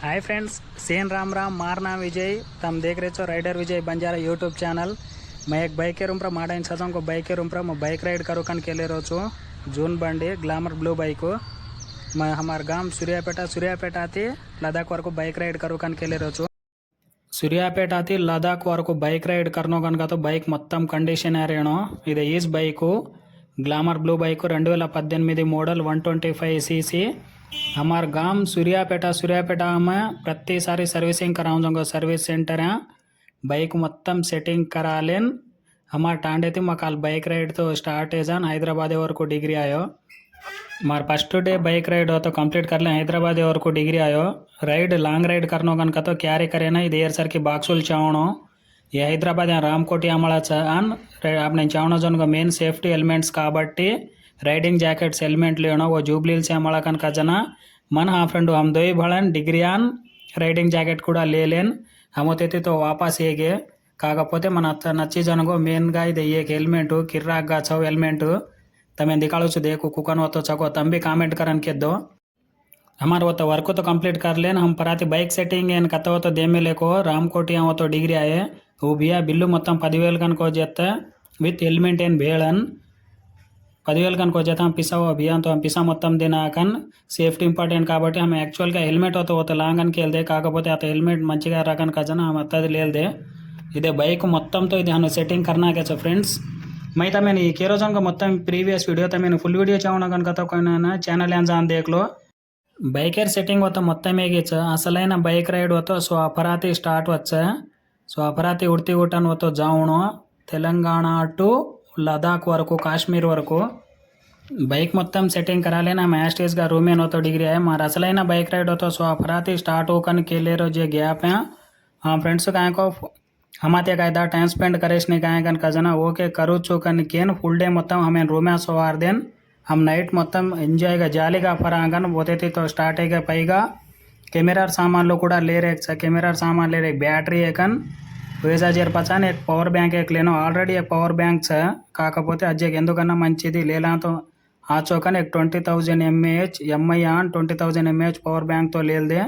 हाय friends सेन राम राम मार नाम विजय तम देख रहे छो rider Vijay Banjara YouTube channel मैं एक बाइक रूम पर माडा इंसान को बाइक रूम पर मैं बाइक राइड करो कन के ले रो छो जून बंडी ग्लैमर ब्लू बाइक मैं हमारे गांव सूर्यापेटा सूर्यापेटा थी लद्दाख वरकू बाइक राइड करो कन के ले रो छो సూర్యాపేటతి లదాఖ్ వరకు బైక్ రైడ్ కర్నో కనుకతో బైక్ మొత్తం కండిషన్ ఏరేను ఇది is bike Glamour blue bike రెండు వేల పద్దెనిమిది model one twenty five CC हमार गाँव सूर्यापेटा सूर्यापेटा में ప్రతిసారి सर्विसिंग कराऊँ सर्विस सेंटर है मत्तम सेटिंग करा लेन हमार टांडे थे माल बाइक राइड तो स्टार्ट है जान, हैदराबाद और को डिग्री आयो। मार फ़र्स्ट डे बाइक राइड हो तो कंप्लीट कर लें, हैदराबाद और को डिग्री आयो। राइड लांग राइड करनो कन तो क्यारे करे ना, इधर सर की बाक्सुल चावनो। ये हैदराबाद रामकोट यामला चा आपने चावनो जोन का main safety elements काबट्टी। Riding jackets element ಲೇಣೋ ಓ ಜೂಬ್ಲಿಲ್ಸ್ ಅಮಳ ಕನಕ ಜನ ಮನ್ ಹಾ friend Hum ದೊಯ್ ಭಳನ್ degree on riding jacket కూడా లేలేన్ హమోతేతితో వాపస్ ಹೇಗೆ కాకపోతే మన అత్త నచ్చి జనగో మెయిన్గా ఇది ಏಕ್ ಹೆಲ್ಮೆಟು ಕಿರ್ರಾಗ ಚೌ ಹೆಲ್ಮೆಟು તમે दिखाड़ो देखो कुकन हो तो चको तम भी कामेंट करन के दो हमारे वो तो वर्क तो कंप्लीट कर लेन हम पराती बाइक सेटिंग ఏం కథ हो तो देमे लेको రామ్కోటి हो तो डिग्री आए वो भैया బిల్లు మొత్తం పదివేలు కనుక చేస్తే విత్ హెల్మెట్ ఏం భేళన్ పదివేలు కనుక వచ్చేది ఆమె పిసా అభియా అంత పిసా మొత్తం దినాకన్ సేఫ్టీ ఇంపార్టెంట్ కాబట్టి ఆమె యాక్చువల్గా హెల్మెట్ అవుతా పోతే లాంగ్ అనికి వెళ్దే కాకపోతే అత హెల్మెట్ మంచిగా రకన్ కజన ఆమె అత్తది లేదే ఇదే బైక్ మొత్తంతో ఇది ఆమె సెట్టింగ్ కర్నాకేచ ఫ్రెండ్స్ మై మేము ఈ కేరోజన్గా మొత్తం ప్రీవియస్ వీడియో అయితే ఫుల్ వీడియో చేయడం కనుక తక్కువ ఛానల్ ఏం జాన్ దేక్లో బైకర్ సెట్టింగ్ వత్త మొత్తం ఏగిచ్చు అసలైన బైక్ రైడ్ వత్త సో అపరాతి స్టార్ట్ వచ్చ సో అపరాతి ఉడితి ఉట్టని వత్త జావును తెలంగాణ టు లదాఖ్ వరకు కాశ్మీర్ వరకు బైక్ మొత్తం సెట్టింగ్ कराले ना मैं स्टेज रूम में होतो डिग्री है मार असलैना बाइक राइड होतो सो अफराती स्टार्ट होकर के ले रो जे गैप है हाँ फ्रेंड्स काय को हमाते कायदा टाइम स्पेंड करेस नहीं काय कन कजना ओके करू चो कन केन फुल डे మొత్తం हमें रूम में सोवार देन हम నైట్ మొత్తం ఎంజాయ్గా జాలీగా ఫరాంగన్ పోతే స్టార్ట్ అయ్యగా పైగా కెమెరా సామాన్లు కూడా లేరే కెమెరా సామాన్ లేరే బ్యాటరీ ఏకన్ वीज़ा ज़ीरो पचा पवर बैंक एक्न आलरे एक पवर बैंक काकते अजेकना मैं लेला तो एक ट्वेंटी थौज एम एच एम ई आवंटी thousand M H power bank तो लेलदे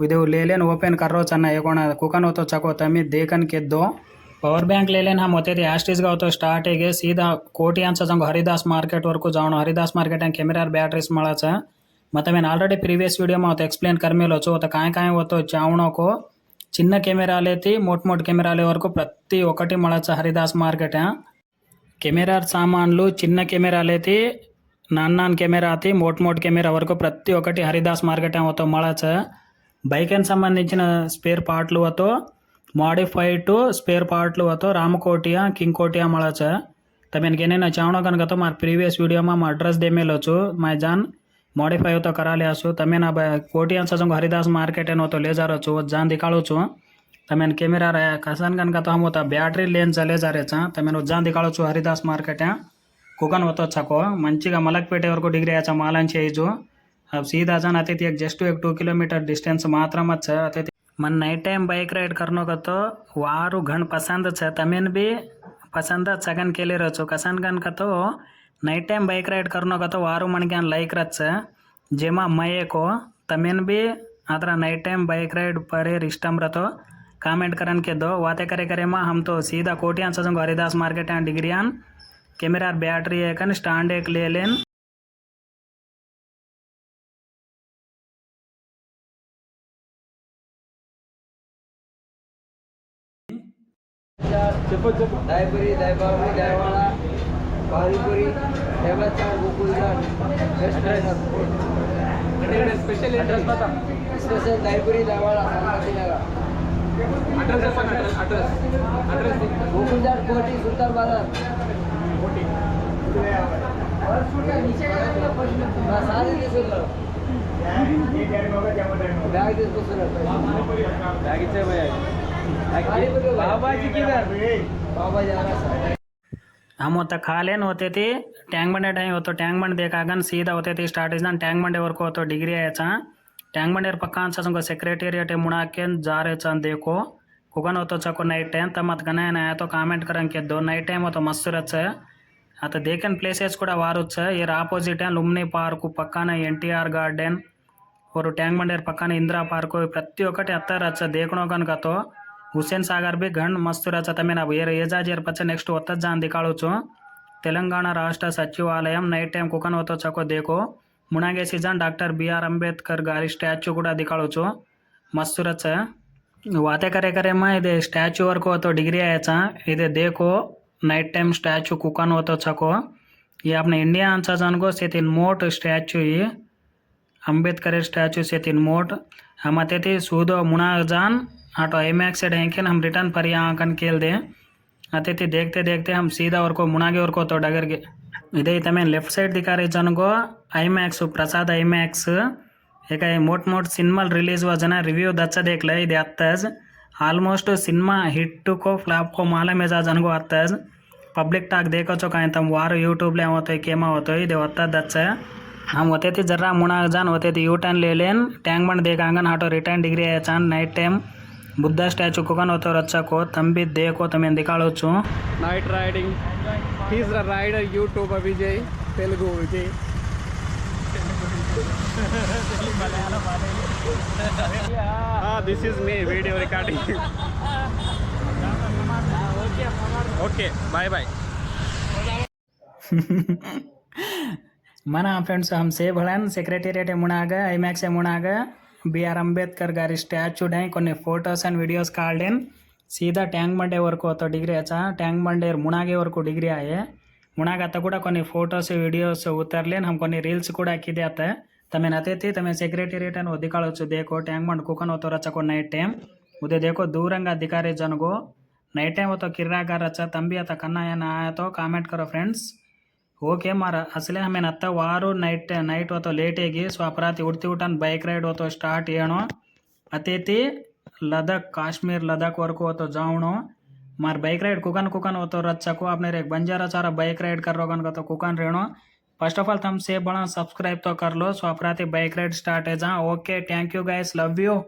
इधे लेलेन ओपेन कर चना कुकन हो तो चको तमी देखन के दो। पवर बैंक लेलेन हम होते ऐसटीज हो तो स्टार्ट सीधा कोटियान चंग हरिदास मार्केट वरकू जाऊन। Haridas market and camera battery माला मत मैंने आलरे प्रीवियस वीडियो में होते एक्सप्लेन कर मिलो होता कहीं कहीं हो तो, तो जाऊनों को। చిన్న కెమెరాలైతే మోట్ మోట్ కెమెరాల వరకు ప్రతి ఒక్కటి మళ్ళా హరిదాస్ మార్కెట్ కెమెరా సామాన్లు చిన్న కెమెరాలైతే నాన్ నాన్ కెమెరా అయితే మోటమోటి కెమెరా వరకు ప్రతి ఒక్కటి హరిదాస్ మార్కెట్ అవుతో మళ్ళచ బైక్కి సంబంధించిన స్పేర్ పార్ట్లు అతో మోడిఫైడ్ టు స్పేర్ పార్ట్లు అతో రామకోటియా కింగ్ కోటియా మళ్ళచ తమకి ఏమైనా చావడం కనుక మా ప్రీవియస్ వీడియో మా అడ్రస్ దేమేలొచ్చు మై జాన్ मॉडिफाई हो तो करा लिया छो तमें ना कोटियाँ सजों हरिदास मार्केट है तो ले जा रो छो जान दिखाड़ो छो तमें कैमरा रहा कसन कन का तो हम होता बैटरी लेंस ले जा रहे छा तमें जान दिखाड़ो छो हरिदास मार्केट है కుకన్ వచ్చాకో మంచిగా మలక్పేట వరకు డిగ్రీ అచ్చా మాలని చేయొచ్చు సీదాజాన్ అతిథి జస్ట్ టూ కిలోమీటర్ డిస్టెన్స్ మాత్రం వచ్చా అతిథి మన నైట్ టైం బైక్ రైడ్ కర్నోకతో వారు గణ్ పసంద్ చ. తమేన్ బి పసంద చగన్ కేలేరచ్చు కసన్ గనకతో तमेन भी पसंद सगन केले रहो कसन गन का तो नाइट टाइम बाइक राइड करनो का तो वारू मन ज्ञान लाइक रच छ जेमा मये को तमेन भी आदरा नाइट टाइम बाइक राइड परे इष्टम रतो कामेंट करन के दो वाते करे करे मा हम तो सीधा कोटियान सजंग हरिदास मार्केट एंड डिग्रियान कैमरा बैटरी एकन स्टैंड एक ले लेन చెప్పు చెప్పు దయపురి దయబాబు దయవాడ पाणीपुरी टेबलाचा गोकुलदान बेस्ट तिकडे स्पेशल ॲड्रेस बघा स्पेशल दायपुरी दावाळा अड्रेस गोकुलदार कोटी सुंदर बाजार. बाबाजी किती बॅग बाबाजी बाबा हम ओत खालेन होते थे टैंक बंडे टाइम होतो टैंक बंड देखागन सीधा होते थे स्टार्टिजन टैंक बंडे वरको होतो डिग्री आयचा टैंक बंडे पक्का सको सेक्रेटेरिएट मुड़ाकेन जार ದೇಕು देखो कुगन होतो ನೈಟ್ ಟೈಮ್ टाइम त ಗನ गना आया ಕಾಮೆಂಟ್ कामेंट करन के दो नाइट टाइम होतो मस्त रच అత దేకన్ ప్లేసెస్ కూడా వారొచ్చు ఇయర్ ఆపోజిట్ లుమ్ని పార్కు పక్కన ಗಾರ್ಡನ್ గార్డెన్ ఒక ట్యాంక్ ಪಕ್ಕನ పక్కన ಪಾರ್ಕು ಪ್ರತಿ ప్రతి ఒక్కటి అత్తారచ్చ దేకనో కనుకతో हुसैन सागर भी गण मस्त रचतमेजाजी पच्चे नैक्स्ट वत्जान दिखाचु तेलंगा राष्ट्र सचिवालय नई टाइम कुकन वो चको देखो। मुनागे सीजा doctor B R Ambedkar gari statue दिखाचु मस्त रच वाते करे करे इधे स्टाच्यू वर्क हो डिग्री आयाचा इधे देखो नई टाइम स्टाच्यू कुकन हो चको ये अपने इंडिया आंसर जान को से तीन मोट स्टाच्यू ही अंबेडकर से तीन मोट। हम अत्यति सूदो मुनाजान ऑटो एम एक्स ढेंकिन हम रिटर्न पर यहाँ अंकन खेल दें। अतिथि देखते देखते हम सीधा और को मुनागे और को तो डगर के इधर तमें लेफ़्ट साइड दिखा रही जन को ऐमैक्स प्रसाद मैक्स एक मोट मोट सिनेमा रिलीज़ हुआ जना रिव्यू दच्चा देख ले इधे अत्ताज ऑलमोस्ट सिनेमा हिट को फ्लॉप को माले में जा जन को अत्ताज पब्लिक टाक देखो चो कहें तम वार यूट्यूब ले होते तो, केमा होते इधे अत्ता हम होते जरा मुना जान, होते यू टर्न ले लेन टैंग बन देखा आँगन हाटो रिटर्न डिग्री आया चान नाइट टाइम ಬುದ್ಧ ಸ್ಟ್ಯಾಚು ಕುಗನೋತವ್ರ ಹಚ್ಚಕ್ಕೋ ತಂಬಿ ದೇಕೋ ತಮ್ಮ ದಿಕಾಳೋಚು night riding he's the rider YouTuber Vijay Telugu Vijay this is me video recording okay bye bye మన ಫ್ರೆಂಡ್ಸ್ ಹಮ್ಸೆ ಭಳನ್ ಸೆಕ್ರೆಟೇರಿಯಟ್ ಎಮುಣಾಗ ಐಮ್ಯಾಕ್ಸ್ ಎಮುಣಾಗ బిఆర్ అంబేద్కర్ గారి స్టాచ్యూ డై కొన్ని ఫొటోస్ అండ్ వీడియోస్ కాల్డెన్ సీదా ట్యాంక్ బండే వరకు ಹೋತೋ డిగ్రీ ಆಚಾ ట్యాంక్ బండే మునాగే వరకు డిగ్రీ ಆಯೆ ಮುನಾಗ ಅತ್ತ ಕೂಡ కొన్ని ಫೋಟೋಸ್ ವಿಡಿಯೋಸ್ ಉತ್ತರ್ಲೇನ್ ಹಮ್ కొన్ని ರೀಲ್ಸ್ ಕೂಡ ಹಾಕಿದೆ ಅತ್ತ ತಮೆ ನತೇತಿ ತಮೆ ಸೆಕ್ರೆಟೇರಿಯಟ್ అని ఒదికాళొచ్చు దేకో ట్యాంక్ బండ్ కుకన్ ಹೋತೋ రచ్చకో నైట్ టైం ఉదే దేకో దూరంగా అధికారి జనగో నైట్ టైం होतो కిర్రాగా రచ్చ తంబి అత కన్నా ಏನ ಆಯತೋ ಕಾಮೆಂಟ್ ಕರೋ ಫ್ರೆಂಡ್ಸ್ ओके मार असले हमें ना वारू नईट नईट होता लेटे सो अपराधी उड़ती उठा बैक रईड होता स्टार्ट अतिथि लदाख काश्मीर लदाख वरक हो तो जाऊ मार बैक रईड कुकन कुकान होता रच्चको अपने एक बंजारा चार बैक रईड कर रोकन का तो कुकान रेणो फ़र्स्ट ऑफ़ ऑल तम से बड़ा सब्सक्राइब तो कर लो सो अपराधी बैक रईड स्टार्ट है जहाँ okay thank you guys love you